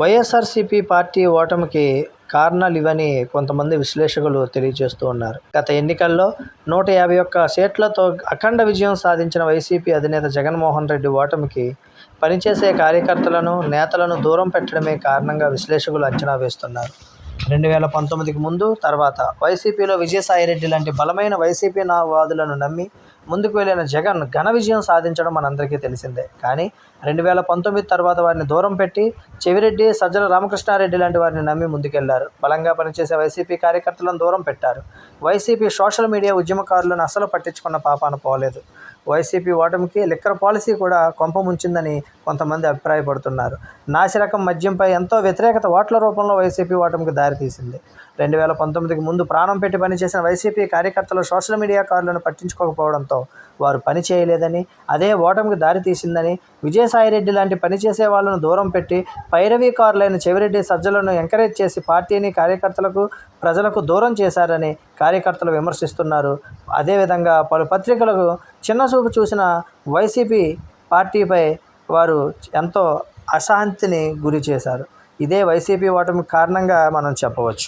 YSRCP party ఓటమికి కారణాలు ఇవని కొంతమంది విశ్లేషకులు తెలియజేస్తూ ఉన్నారు. గత ఎన్నికల్లో నూట యాభై ఒక్క సీట్లతో అఖండ విజయం సాధించిన వైసీపీ అధినేత జగన్మోహన్ రెడ్డి ఓటమికి పనిచేసే కార్యకర్తలను నేతలను దూరం పెట్టడమే కారణంగా విశ్లేషకులు అంచనా వేస్తున్నారు. రెండు వేల పంతొమ్మిదికి ముందు తర్వాత వైసీపీలో విజయసాయిరెడ్డి లాంటి బలమైన వైసీపీ నా వాదులను నమ్మి ముందుకు వెళ్ళిన జగన్ ఘన విజయం సాధించడం మనందరికీ తెలిసిందే. కానీ రెండు వేల పంతొమ్మిది తర్వాత వారిని దూరం పెట్టి చెవిరెడ్డి సజ్జల రామకృష్ణారెడ్డి లాంటి వారిని నమ్మి ముందుకెళ్ళారు. బలంగా పనిచేసే వైసీపీ కార్యకర్తలను దూరం పెట్టారు. వైసీపీ సోషల్ మీడియా ఉద్యమకారులను అసలు పట్టించుకున్న పాపాన పోలేదు. వైసీపీ ఓటమికి లిక్కర్ పాలసీ కూడా కొంప ముంచిందని కొంతమంది అభిప్రాయపడుతున్నారు. నాసిరకం మద్యంపై ఎంతో వ్యతిరేకత ఓట్ల రూపంలో వైసీపీ ఓటమికి దారితీసింది. రెండు వేల పంతొమ్మిదికి ముందు ప్రాణం పెట్టి పనిచేసిన వైసీపీ కార్యకర్తలు సోషల్ మీడియా కారులను పట్టించుకోకపోవడంతో వారు పని చేయలేదని అదే ఓటమికి దారితీసిందని విజయసాయిరెడ్డి లాంటి పనిచేసే వాళ్ళను దూరం పెట్టి పైరవీకారులైన చెవిరెడ్డి సజ్జలను ఎంకరేజ్ చేసి పార్టీని కార్యకర్తలకు ప్రజలకు దూరం చేశారని కార్యకర్తలు విమర్శిస్తున్నారు. అదేవిధంగా పలు పత్రికలకు చిన్నచూపు చూసిన వైసీపీ పార్టీపై వారు ఎంతో అశాంతిని గురి చేశారు. ఇదే వైసీపీ ఓటమి కారణంగా మనం చెప్పవచ్చు.